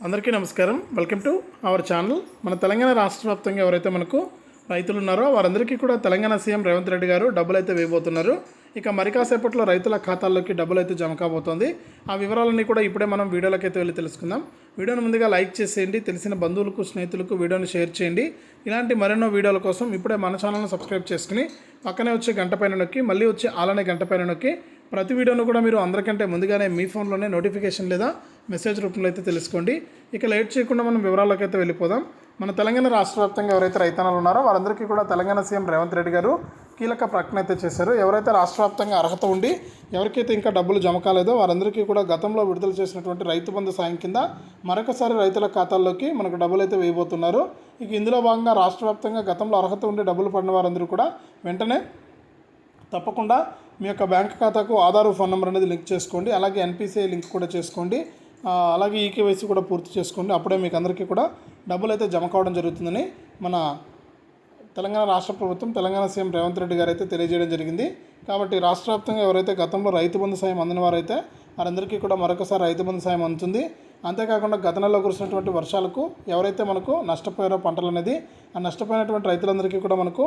అందరికీ నమస్కారం. Welcome to our channel. మన తెలంగాణ రాష్ట్ర వ్యాప్తంగా ఎవరైతే మనకు రైతులు ఉన్నారో వారందరికీ కూడా తెలంగాణ సీఎం రేవంత్ రెడ్డి గారు డబ్బులు అయితే వేయబోతున్నారు. ఇక మరి కాసేపట్లో రైతుల ఖాతాల్లోకి డబ్బులు అయితే జమ కాబోతోంది. ఆ వివరాలన్నీ కూడా ఇప్పుడే మనం వీడియోలోకి అయితే వెళ్ళి తెలుసుకుందాం. వీడియోను ముందుగా లైక్ చేసేయండి. తెలిసిన బంధువులకు స్నేహితులకు వీడియోని షేర్ చేయండి. ఇలాంటి మరెన్నో వీడియోల కోసం ఇప్పుడే మన ఛానల్ని సబ్స్క్రైబ్ చేసుకుని పక్కనే వచ్చే గంట పైన నొక్కి మళ్ళీ వచ్చే ఆలనే గంట పైన నొక్కి ప్రతి వీడియోను కూడా మీరు అందరికంటే ముందుగానే మీ ఫోన్లోనే నోటిఫికేషన్ లేదా మెసేజ్ రూపంలో అయితే తెలుసుకోండి. ఇక లేట్ చేయకుండా మనం వివరాల్లోకి అయితే వెళ్ళిపోదాం. మన తెలంగాణ రాష్ట్ర వ్యాప్తంగా ఎవరైతే రైతన్నలు ఉన్నారో వారందరికీ కూడా తెలంగాణ సీఎం రేవంత్ రెడ్డి గారు కీలక ప్రకటన అయితే చేశారు. ఎవరైతే రాష్ట్ర వ్యాప్తంగా అర్హత ఉండి ఎవరికైతే ఇంకా డబ్బులు జమ కాలేదో వారందరికీ కూడా గతంలో విడుదల చేసినటువంటి రైతు బంధు సాయం కింద మరొకసారి రైతుల ఖాతాల్లోకి మనకు డబ్బులు అయితే వేయబోతున్నారు. ఇక ఇందులో భాగంగా రాష్ట్ర వ్యాప్తంగా గతంలో అర్హత ఉండి డబ్బులు పడిన వారందరూ కూడా వెంటనే తప్పకుండా మీ యొక్క బ్యాంక్ ఖాతాకు ఆధార్ ఫోన్ నెంబర్ అనేది లింక్ చేసుకోండి. అలాగే ఎన్పిసిఐ లింక్ కూడా చేసుకోండి. అలాగే ఈకేవైసీ కూడా పూర్తి చేసుకోండి. అప్పుడే మీకు అందరికీ కూడా డబ్బులు అయితే జమ కావడం జరుగుతుందని మన తెలంగాణ రాష్ట్ర ప్రభుత్వం తెలంగాణ సీఎం రేవంత్ రెడ్డి గారు అయితే తెలియజేయడం జరిగింది. కాబట్టి రాష్ట్ర వ్యాప్తంగా ఎవరైతే గతంలో రైతు బంధు సాయం అందిన వారైతే వారందరికీ కూడా మరొకసారి రైతు బంధు సాయం అందుతుంది. అంతేకాకుండా గత నెలలో కురిసినటువంటి వర్షాలకు ఎవరైతే మనకు నష్టపోయారో పంటలు అనేది ఆ నష్టపోయినటువంటి రైతులందరికీ కూడా మనకు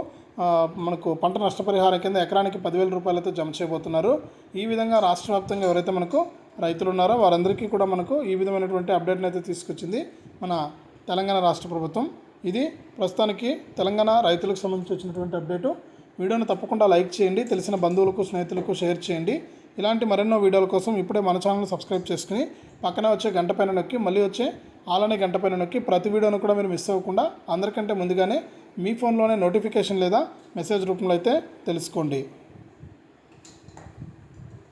మనకు పంట నష్టపరిహారం కింద ఎకరానికి పదివేల రూపాయలతో జమ చేయబోతున్నారు. ఈ విధంగా రాష్ట్ర వ్యాప్తంగా ఎవరైతే మనకు రైతులు ఉన్నారో వారందరికీ కూడా మనకు ఈ విధమైనటువంటి అప్డేట్ని అయితే తీసుకొచ్చింది మన తెలంగాణ రాష్ట్ర ప్రభుత్వం. ఇది ప్రస్తుతానికి తెలంగాణ రైతులకు సంబంధించి వచ్చినటువంటి అప్డేటు. వీడియోను తప్పకుండా లైక్ చేయండి తెలిసిన బంధువులకు స్నేహితులకు షేర్ చేయండి. ఇలాంటి మరెన్నో వీడియోల కోసం ఇప్పుడే మన ఛానల్ సబ్స్క్రైబ్ చేసుకుని పక్కనే వచ్చే గంట పైన నొక్కి మళ్ళీ వచ్చే అలానే గంట పైన నొక్కి ప్రతి వీడియోను కూడా మీరు మిస్ అవ్వకుండా అందరికంటే ముందుగానే మీ ఫోన్లోనే నోటిఫికేషన్ లేదా మెసేజ్ రూపంలో అయితే తెలుసుకోండి.